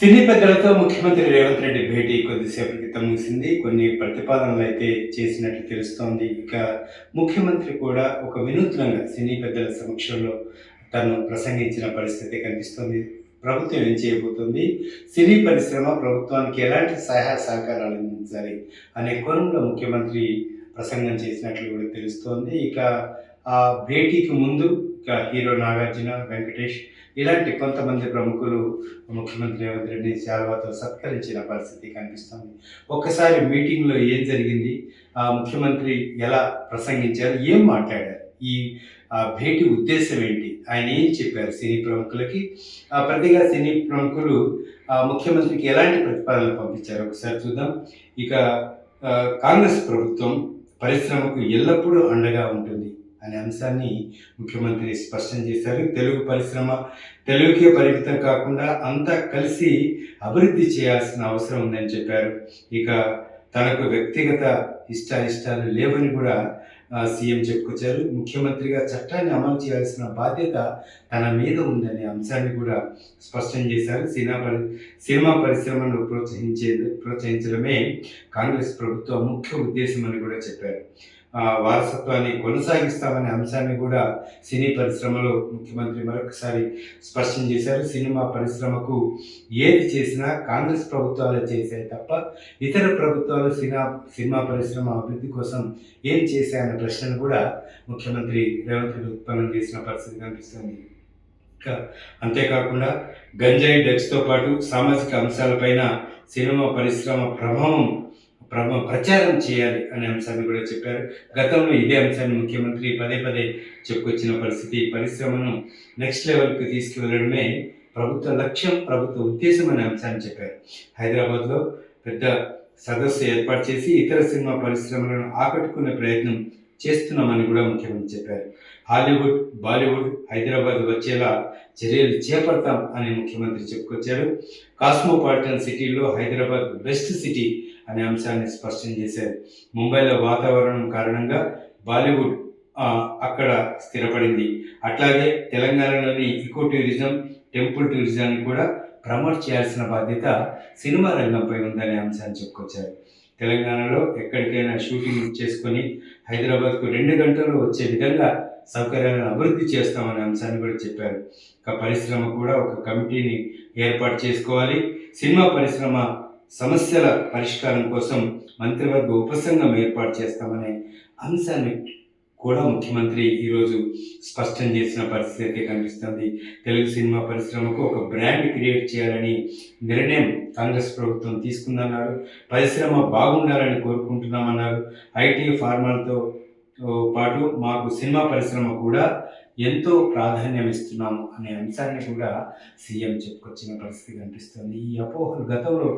సినీ పెద్దలతో ముఖ్యమంత్రి రేవంత్ రెడ్డి భేటీ కొద్దిసేపు క్రితం ముగిసింది. కొన్ని ప్రతిపాదనలు అయితే చేసినట్లు తెలుస్తోంది. ఇక ముఖ్యమంత్రి కూడా ఒక వినూత్నంగా సినీ పెద్దల సమక్షంలో తను ప్రసంగించిన పరిస్థితి కనిపిస్తోంది. ప్రభుత్వం ఏం చేయబోతుంది? సినీ పరిశ్రమ ప్రభుత్వానికి ఎలాంటి సహాయ సహకారాలు అందించాలి అనే కోణంలో ముఖ్యమంత్రి ప్రసంగం చేసినట్లు కూడా తెలుస్తోంది. ఇక భేటీకి ముందు హీరో నాగార్జున వెంకటేష్ ఇలాంటి కొంతమంది ప్రముఖులు ముఖ్యమంత్రి రేవంత్ రెడ్డి శాల్వాతో సత్కరించిన పరిస్థితి కనిపిస్తుంది. ఒక్కసారి మీటింగ్లో ఏం జరిగింది? ఆ ముఖ్యమంత్రి ఎలా ప్రసంగించారు? ఏం మాట్లాడారు? ఈ ఆ భేటీ ఉద్దేశం ఏంటి? ఆయన ఏం చెప్పారు సినీ ప్రముఖులకి? ఆ ప్రతిగా సినీ ప్రముఖులు ఆ ముఖ్యమంత్రికి ఎలాంటి ప్రతిపాదనలు పంపించారు? ఒకసారి చూద్దాం. ఇక కాంగ్రెస్ ప్రభుత్వం పరిశ్రమకు ఎల్లప్పుడూ అండగా ఉంటుంది. అనే అంశాన్ని ముఖ్యమంత్రి స్పష్టం చేశారు. తెలుగు పరిశ్రమ తెలుగుకే పరిమితం కాకుండా అంతా కలిసి అభివృద్ధి చేయాల్సిన అవసరం ఉందని చెప్పారు. ఇక తనకు వ్యక్తిగత ఇష్టాయిష్టాలు లేవని కూడా సీఎం చెప్పుకొచ్చారు. ముఖ్యమంత్రిగా చట్టాన్ని అమలు చేయాల్సిన బాధ్యత తన మీద ఉందనే అంశాన్ని కూడా స్పష్టం చేశారు. సినిమా పరి సినిమా పరిశ్రమను ప్రోత్సహించే ప్రోత్సహించడమే కాంగ్రెస్ ప్రభుత్వ ముఖ్య ఉద్దేశం అని కూడా చెప్పారు. వారసత్వాన్ని కొనసాగిస్తామనే అంశాన్ని కూడా సినీ పరిశ్రమలో ముఖ్యమంత్రి మరొకసారి స్పష్టం చేశారు. సినిమా పరిశ్రమకు ఏది చేసినా కాంగ్రెస్ ప్రభుత్వాలు చేశాయి తప్ప ఇతర ప్రభుత్వాలు సినిమా సినిమా పరిశ్రమ అభివృద్ధి కోసం ఏం చేశాయన్న ప్రశ్నను కూడా ముఖ్యమంత్రి రేవంత్ రెడ్డి ఉత్పన్నం చేసిన పరిస్థితి కనిపిస్తుంది. ఇంకా అంతేకాకుండా గంజాయి డ్రగ్స్తో పాటు సామాజిక అంశాలపైన సినిమా పరిశ్రమ ప్రభావం ప్రచారం చేయాలి అనే అంశాన్ని కూడా చెప్పారు. గతంలో ఇదే అంశాన్ని ముఖ్యమంత్రి పదే పదే చెప్పుకొచ్చిన పరిస్థితి పరిశ్రమను నెక్స్ట్ లెవెల్కి తీసుకువెళ్ళడమే ప్రభుత్వ లక్ష్యం ప్రభుత్వ ఉద్దేశం అనే అంశాన్ని చెప్పారు. హైదరాబాద్లో పెద్ద సదస్సు ఏర్పాటు చేసి ఇతర సినిమా పరిశ్రమలను ఆకట్టుకునే ప్రయత్నం చేస్తున్నామని కూడా ముఖ్యమంత్రి చెప్పారు. హాలీవుడ్ బాలీవుడ్ హైదరాబాద్ వచ్చేలా చర్యలు చేపడతాం అని ముఖ్యమంత్రి చెప్పుకొచ్చారు. కాస్మోపాలిటన్ సిటీలో హైదరాబాద్ బెస్ట్ సిటీ అనే అంశాన్ని స్పష్టం చేశారు. ముంబైలో వాతావరణం కారణంగా బాలీవుడ్ అక్కడ స్థిరపడింది. అట్లాగే తెలంగాణలోని ఇకో టూరిజం టెంపుల్ టూరిజాన్ని కూడా ప్రమోట్ చేయాల్సిన బాధ్యత సినిమా రంగంపై ఉందనే అంశాన్ని చెప్పుకొచ్చారు. తెలంగాణలో ఎక్కడికైనా షూటింగ్ చేసుకొని హైదరాబాద్కు రెండు గంటల్లో వచ్చే విధంగా సౌకర్యాలను అభివృద్ధి చేస్తామనే అంశాన్ని కూడా చెప్పారు. ఒక పరిశ్రమ కూడా ఒక కమిటీని ఏర్పాటు చేసుకోవాలి. సినిమా పరిశ్రమ సమస్యల పరిష్కారం కోసం మంత్రివర్గ ఉపసంఘం ఏర్పాటు చేస్తామనే అంశాన్ని కూడా ముఖ్యమంత్రి ఈరోజు స్పష్టం చేసిన పరిస్థితి అయితే కనిపిస్తుంది. తెలుగు సినిమా పరిశ్రమకు ఒక బ్రాండ్ క్రియేట్ చేయాలని నిర్ణయం కాంగ్రెస్ ప్రభుత్వం తీసుకుందన్నారు. పరిశ్రమ బాగుండాలని కోరుకుంటున్నామన్నారు. ఐటీ ఫార్మాలతో పాటు మాకు సినిమా పరిశ్రమ కూడా ఎంతో ప్రాధాన్యం ఇస్తున్నాము అనే అంశాన్ని కూడా సీఎం చెప్పుకొచ్చిన పరిస్థితి కనిపిస్తుంది. ఈ అపోహలు గతంలో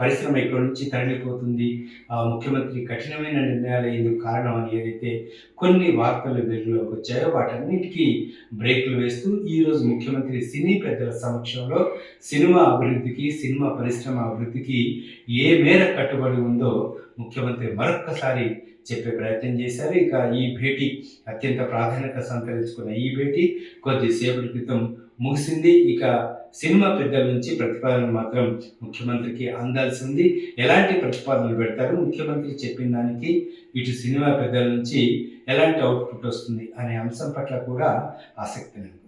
పరిశ్రమ ఇక్కడ నుంచి తరలిపోతుంది. ఆ ముఖ్యమంత్రి కఠినమైన నిర్ణయాలు ఎందుకు కారణం అని ఏదైతే కొన్ని వార్తలు వెలుగులోకి వచ్చాయో వాటన్నిటికీ బ్రేకులు వేస్తూ ఈరోజు ముఖ్యమంత్రి సినీ పెద్దల సమక్షంలో సినిమా అభివృద్ధికి సినిమా పరిశ్రమ అభివృద్ధికి ఏ మేర కట్టుబడి ఉందో ముఖ్యమంత్రి మరొక్కసారి చెప్పే ప్రయత్నం చేశారు. ఇక ఈ భేటీ అత్యంత ప్రాధాన్యత సంతరించుకున్న ఈ భేటీ కొద్దిసేపటి క్రితం ముగిసింది. ఇక సినిమా పెద్దల నుంచి ప్రతిపాదన మాత్రం ముఖ్యమంత్రికి అందాల్సి ఉంది ఎలాంటి ప్రతిపాదనలు పెడతారు? ముఖ్యమంత్రి చెప్పిన దానికి ఇటు సినిమా పెద్దల నుంచి ఎలాంటి అవుట్పుట్ వస్తుంది అనే అంశం పట్ల కూడా ఆసక్తి నెలకొంది.